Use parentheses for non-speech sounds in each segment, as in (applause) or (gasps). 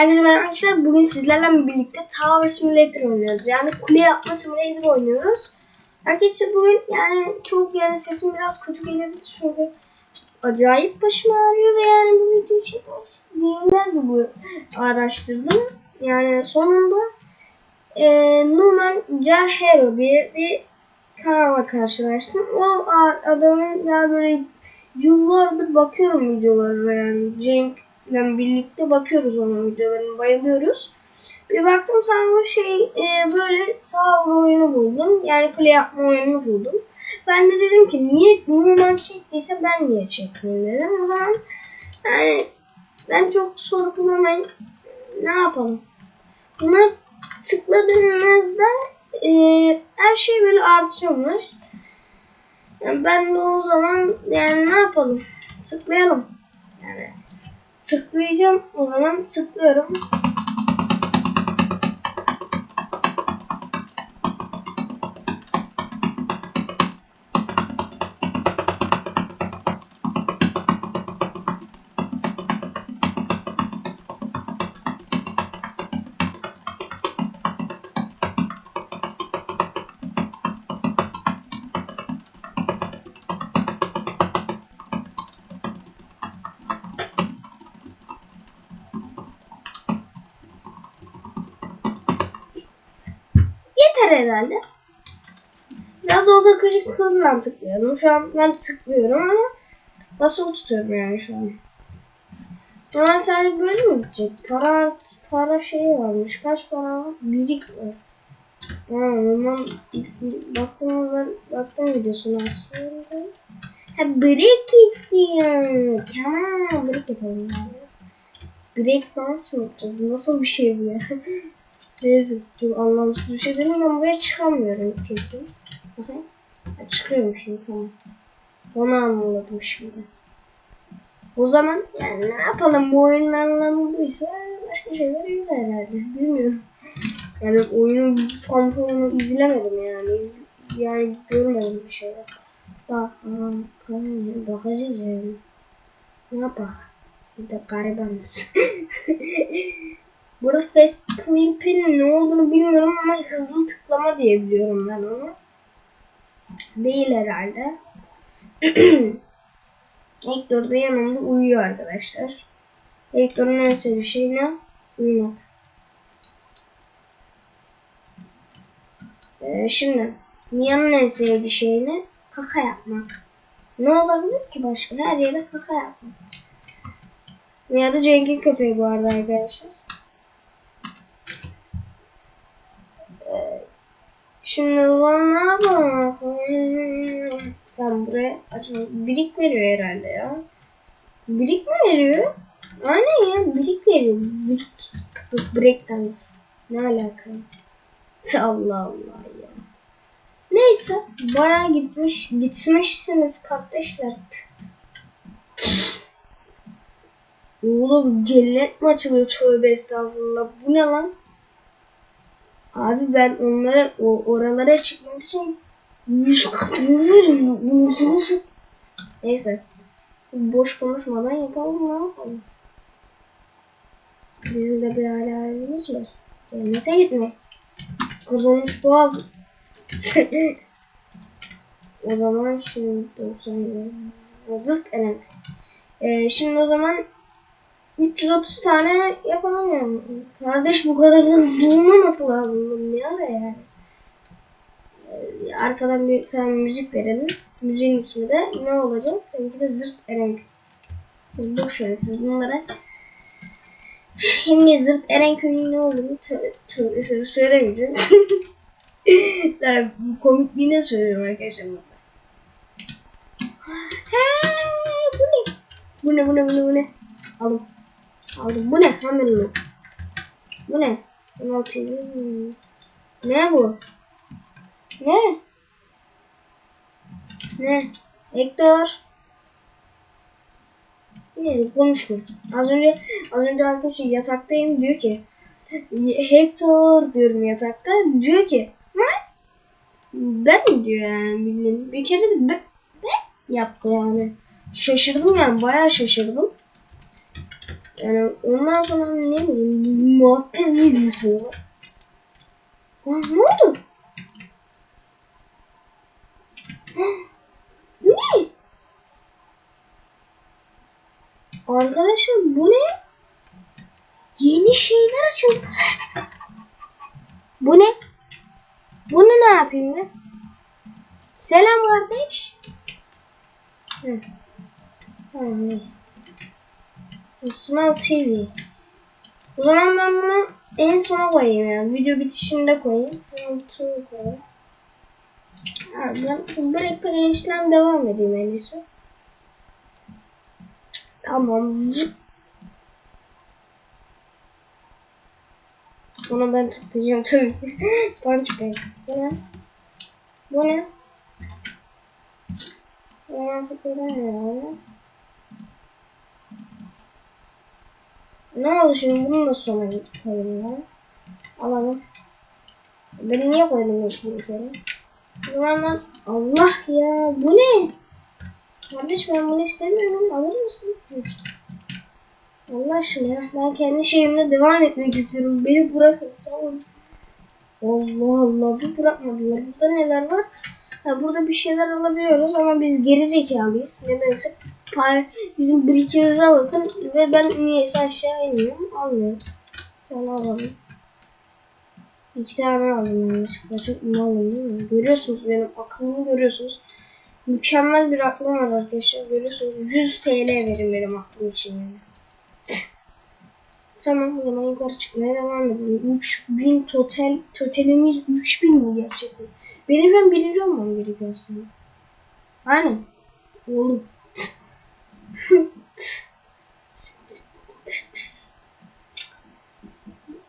Herkese merhaba arkadaşlar. Bugün sizlerle birlikte Tower Simulator oynuyoruz. Yani kule yapma simulator oynuyoruz. Arkadaşlar bugün yani çok yani sesim biraz kötü gelebilir çünkü acayip başım ağrıyor ve yani bu video için değiller de bu araştırdım. Yani sonunda e, Numan Cerhero diye bir kanalla karşılaştım. O adamın ya böyle yıllardır bakıyorum videolarına yani Cenk'le birlikte bakıyoruz onun videolarına bayılıyoruz. Bir baktım sonra şey e, böyle Tower oyunu buldum. Yani play yapma oyunu buldum. Ben de dedim ki niye Numan çektiyse ben niye çekmeyeyim dedim. O zaman yani ben çok sorgulamayın. Ne yapalım? Buna tıkladığımızda e, her şey böyle artıyormuş. Yani ben de o zaman yani ne yapalım? Tıklayalım. Yani tıklayacağım o zaman tıklıyorum. Yeter herhalde. Biraz da olsa kılından tıklayalım. Şu an ben tıklıyorum ama nasıl tutuyorum yani şu an. Ama sadece böyle mi gidecek? Para, para şeyi varmış. Kaç para? Birik var. Ha, ilk baktım ben baktım videosuna aslında. Ha break istiyor. Tamam break yapalım. Break dance mı yapacağız? Nasıl bir şey bu ya? (laughs) Çok anlamsız bir şey değil ama buraya çıkamıyorum kesin. Ha, çıkıyorum şimdi tamam. Onu anladım şimdi. O zaman yani ne yapalım bu oyunun anlamı buysa başka şeyler yok herhalde. Bilmiyorum. Yani oyunun tam izlemedim yani. Yani görmedim bir şeyler. Bak, bakalım, bakacağız yani. Ne yapak? Bir de garibanız. (laughs) Burada fast clip'in ne olduğunu bilmiyorum ama hızlı tıklama diye biliyorum ben onu. Değil herhalde. (clears throat) Hector da yanımda uyuyor arkadaşlar. Hector'un en sevdiği şey ne? Uyumak. Ee, şimdi Mia'nın en sevdiği şey ne? Kaka yapmak. Ne olabilir ki başka? Her yere kaka yapmak. Mia da Cenk'in köpeği bu arada arkadaşlar. Şimdi o zaman ne yapalım? Tamam buraya açalım. Birik veriyor herhalde ya. Birik mi veriyor? Aynen ya birik veriyor. Birik. Yok break dance. Ne alaka? Allah Allah ya. Neyse bayağı gitmiş gitmişsiniz kardeşler. Oğlum cennet mi açılıyor tövbe estağfurullah. Bu ne lan? Abi ben onlara o oralara çıkmak için yüz kat vururum. Yüzünüzü. Neyse. Boş konuşmadan yapalım ne yapalım. Bizim de bir hayalimiz var. Cennete gitmek. Kırılmış boğaz. (laughs) o zaman şimdi 90 zırt eleme. Ee, şimdi o zaman 330 tane yapamıyorum. Kardeş bu kadar da durmaması lazım. Bu ne ara yani? Ee, arkadan bir tane müzik verelim. Müziğin ismi de ne olacak? Tabii ki de zırt erenk. Boş verin siz bunlara. Şimdi zırt erenköy'ün ne olduğunu söylemeyeceğim. (laughs) yani, komikliğine söylüyorum arkadaşlar. Bu ne? Bu ne bu ne bu ne bu ne? Aldım. Aldım. Bu ne? Hemen onu. Bu ne? 16. Hmm. Ne bu? Ne? Ne? Hector. Neyse konuşma. Az önce az önce arkadaşım yataktayım diyor ki Hector diyorum yatakta diyor ki ne? Ben mi diyor yani bildiğin. Bir kere de ben, ben yaptı yani. Şaşırdım yani bayağı şaşırdım. Yani ondan sonra ne bileyim muhabbet videosu. Ne oldu? (gasps) Ne? Arkadaşlar bu ne? Yeni şeyler açıldı. (gasps) Bu ne? Bunu ne yapayım ben? Selam kardeş. Hı. Hı. Small TV. O zaman ben bunu en sona koyayım yani. Video bitişinde koyayım. Small koyayım. Ha, ben direkt işlem devam edeyim en iyisi. Tamam. Onu ben tıklayacağım tabii. (laughs) Punch Bey. Bu ne? Bu ne? Bu artık öyle Ne oldu şimdi? Bunu da sona koyayım ya. Alalım. Ben niye koydum bu bir kere? Zamanlar Allah ya bu ne? Kardeş ben bunu istemiyorum. Alır mısın? Allah aşkına ya. Ben kendi şeyimle devam etmek istiyorum. Beni bırakın salın. Allah Allah bir bırakmadılar. Burada neler var? Ha, burada bir şeyler alabiliyoruz ama biz geri zekalıyız. Nedense pay, bizim birikimize bakın ve ben niyeyse aşağı iniyorum. Almıyorum. Ben alalım. İki tane aldım yanlışlıkla. Çok malım değil mi? Görüyorsunuz benim aklımı görüyorsunuz. Mükemmel bir aklım var arkadaşlar. Görüyorsunuz 100 TL verin benim aklım için yani. (laughs) tamam o zaman yukarı çıkmaya devam edelim. 3000 total, totalimiz 3000 mi gerçekten? Benim ben birinci olmam gerekiyor aslında. Aynen. Oğlum.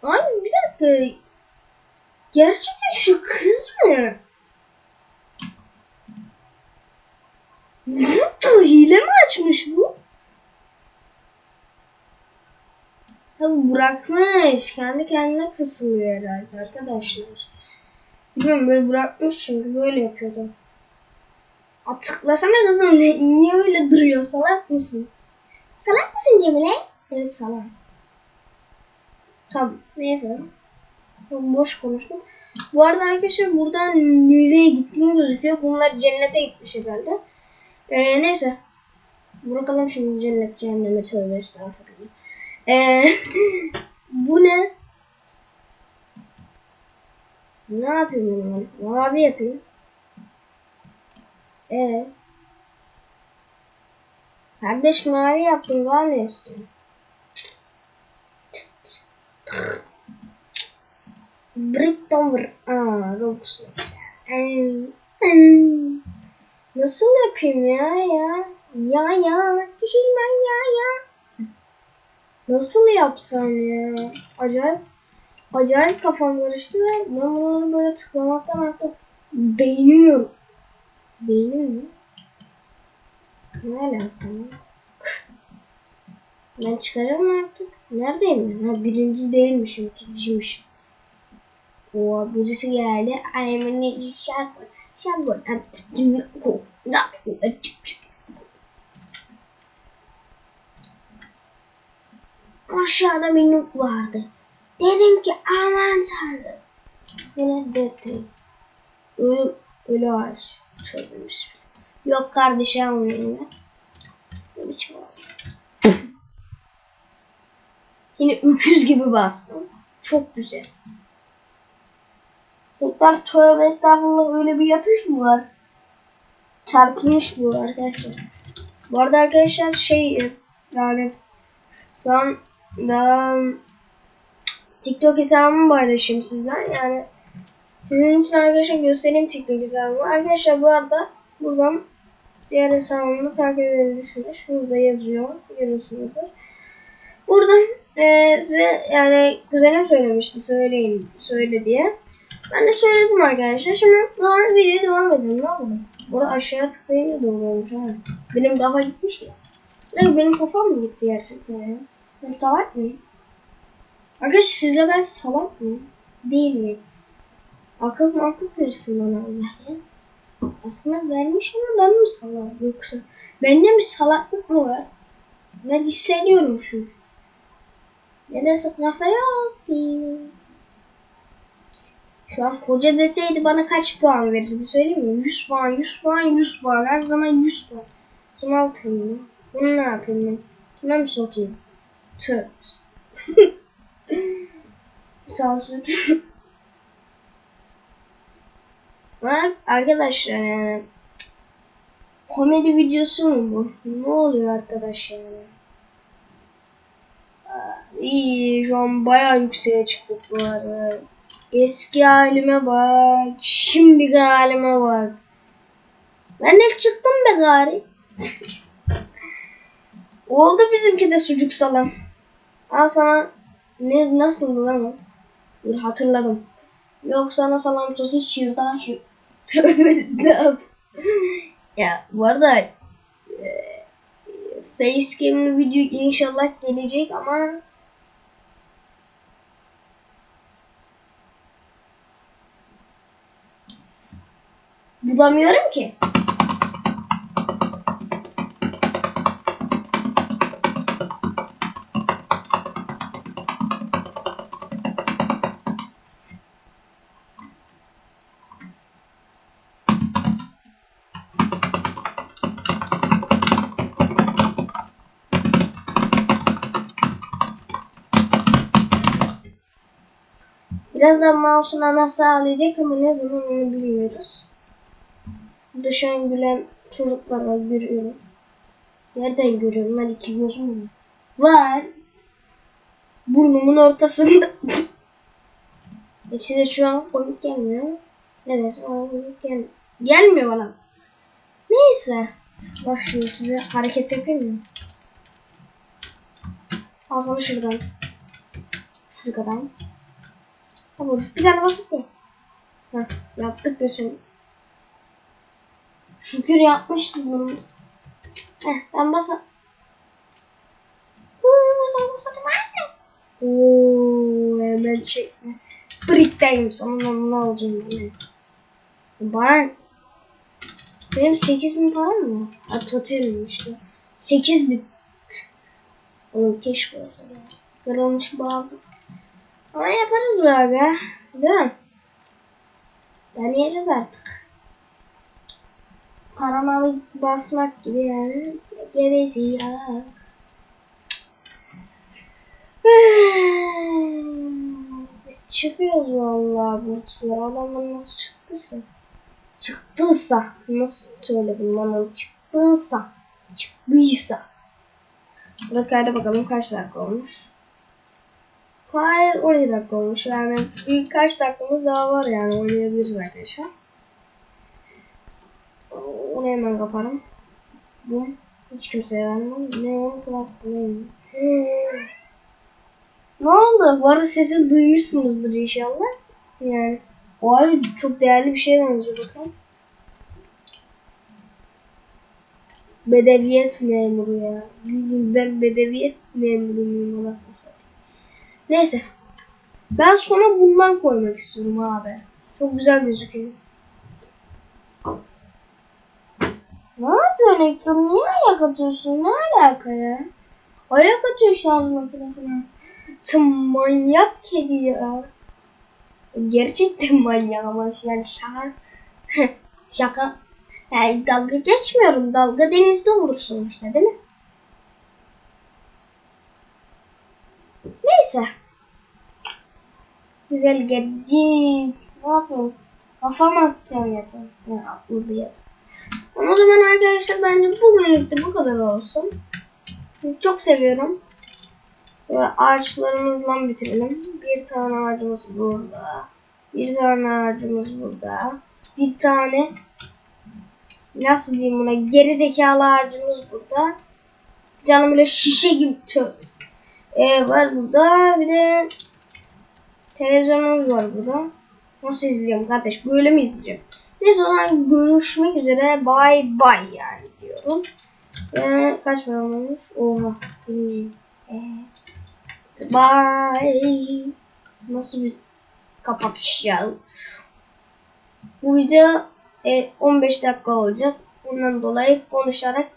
Abi bir dakika. Gerçekten şu kız mı? Yuttu hile mi açmış bu? Tabi bırakmış. Kendi kendine kısılıyor herhalde arkadaşlar. Bilmiyorum böyle bırakmış çünkü böyle yapıyordu. A, tıklasana kızım ne, niye öyle duruyor salak mısın? Salak mısın Cemile? Evet salak. Tabi neyse. Boş konuştum. Bu arada arkadaşlar buradan nereye gittiğini gözüküyor. Bunlar cennete gitmiş herhalde. Ee, neyse. Bırakalım şimdi cennet cehenneme tövbe estağfurullah. Ee, (laughs) bu ne? Ne yapayım ben? Mavi yapayım. Ee. Kardeş mavi yaptım daha ne istiyorsun? Brickton vur. Aa, Robux Nasıl yapayım ya ya? Ya ya. Düşürmen ya ya. Nasıl yapsam ya? Acayip acayip kafam karıştı ve ben bunları böyle tıklamaktan artık beynim. Beynim mi? Ne alaka Ben çıkarırım artık. Neredeyim ben? Ha birinci değilmişim, ikinciymişim. O birisi geldi. I'm a ninja şarkı. Şarkı. Aşağıda bir nuk vardı. Dedim ki aman tanrım. Yine dedim. Ölü, ölü ağaç. Söylemiş. Yok kardeşim almayayım ben. Ne biçim? (laughs) Yine öküz gibi bastım. Çok güzel. Tekrar tövbe estağfurullah öyle bir yatış mı var? Çarpılmış bu arkadaşlar. Bu arada arkadaşlar şey yani an ben TikTok hesabımı paylaşayım sizden. Yani sizin için arkadaşlar göstereyim TikTok hesabımı. Arkadaşlar bu arada buradan diğer hesabımı takip edebilirsiniz. Şurada yazıyor. Görüyorsunuzdur. Buradan e, size yani kuzenim söylemişti söyleyin söyle diye. Ben de söyledim arkadaşlar. Şimdi zaman videoya devam edelim. Ne yapalım? Burada aşağıya tıklayınca doğru olmuş ha. Benim kafa gitmiş ya. Ne benim kafam mı gitti gerçekten ya? Ben salak mıyım? Arkadaşlar sizle ben salak mıyım? Değil miyim? Akıl mantık verirsin bana Allah ya. Aslında vermiş ama ben mi salak yoksa? Bende mi salaklık mı var? Ben hissediyorum şu. Neresi kafe yok? Şu an hoca deseydi bana kaç puan verirdi söyleyeyim mi? 100 puan, 100 puan, 100 puan. Her zaman 100 puan. Sonra altayım. Bunu ne yapayım ben? Buna mı sokayım? Tövbe. (laughs) Sansür. (laughs) Bak arkadaşlar yani komedi videosu mu bu? Ne oluyor arkadaş yani? İyi şu an bayağı yükseğe çıktık bu arada. Eski halime bak. Şimdiki halime bak. Ben de çıktım be gari. (laughs) Oldu bizimki de sucuk salam. Al sana ne nasıldı lan o? Dur hatırladım. Yok sana salam sosis şırdan şır. Tövbe ya bu arada e, facecam'li video inşallah gelecek ama bulamıyorum ki. Birazdan mouse'un anası sağlayacak ama ne zaman onu bilmiyoruz. An gülen çocuklar var görüyorum. Nereden görüyorum lan iki gözüm mü? Var. Burnumun ortasında. (laughs) İçinde şu an komik gelmiyor. Evet ama komik gel gelmiyor bana. Neyse. Bak şimdi size hareket yapayım mı? Al şuradan. Şuradan. Ama bir tane basit mi? Heh, yaptık sonra. Şükür yapmışız bunu. Heh, ben basa... Ooo, hemen çekme. Brick'teyim sana ne alacağım ben. Bana... Benim 8000 param mı? Ha totalim işte. 8000. Oğlum keşke olsa ya. Kırılmış bazı. Ama yaparız be aga. Değil mi? Deneyeceğiz artık. Paramalı basmak gibi yani. Gerisi ya. (sighs) Biz çıkıyoruz vallahi burçlar. Adamlar nasıl çıktıysa. Çıktıysa. Nasıl söyledim lan onu? Çıktıysa. Çıktıysa. Bak bakalım kaç dakika olmuş. Hayır 12 dakika olmuş yani birkaç dakikamız daha var yani oynayabiliriz arkadaşlar. Onu hemen kaparım. Bu hiç kimseye vermem. Ne. Hmm. Ne oldu? Bu arada sesini duymuşsunuzdur inşallah. Yani o abi çok değerli bir şey benziyor bakalım. Bedeviyet memuru ya. Bildiğin ben bedeviyet memuruyum anasını satayım. Neyse. Ben sonra bundan koymak istiyorum abi. Çok güzel gözüküyor. Ne yapıyorsun Ekrem? Niye ayak atıyorsun? Ne alaka ya? Ayak atıyor şarj makinesine. Sen manyak kedi ya. Gerçekten manyak ama yani şaka. (laughs) şaka. Yani dalga geçmiyorum. Dalga denizde olursun işte değil mi? Neyse. Güzel geldi. Ne yapayım? Kafam atacağım yatağa. Ya burada yat. O zaman arkadaşlar bence bugünlük de bu kadar olsun. Çok seviyorum. Ve ağaçlarımızla bitirelim. Bir tane ağacımız burada. Bir tane ağacımız burada. Bir tane nasıl diyeyim buna geri zekalı ağacımız burada. Canım böyle şişe gibi tövbe. Ee, var burada. Bir de televizyonumuz var burada. Nasıl izliyorum kardeş? Böyle mi izleyeceğim? Neyse o zaman görüşmek üzere. Bye bye yani diyorum. Ve kaç para olmuş? Oha. Ee, bye. Nasıl bir kapatış ya? Bu video e, 15 dakika olacak. Bundan dolayı konuşarak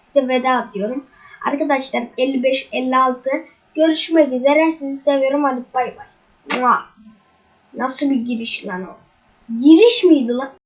size veda diyorum. Arkadaşlar 55, 56, Görüşmek üzere. Sizi seviyorum. Hadi bay bay. Nasıl bir giriş lan o? Giriş miydi lan?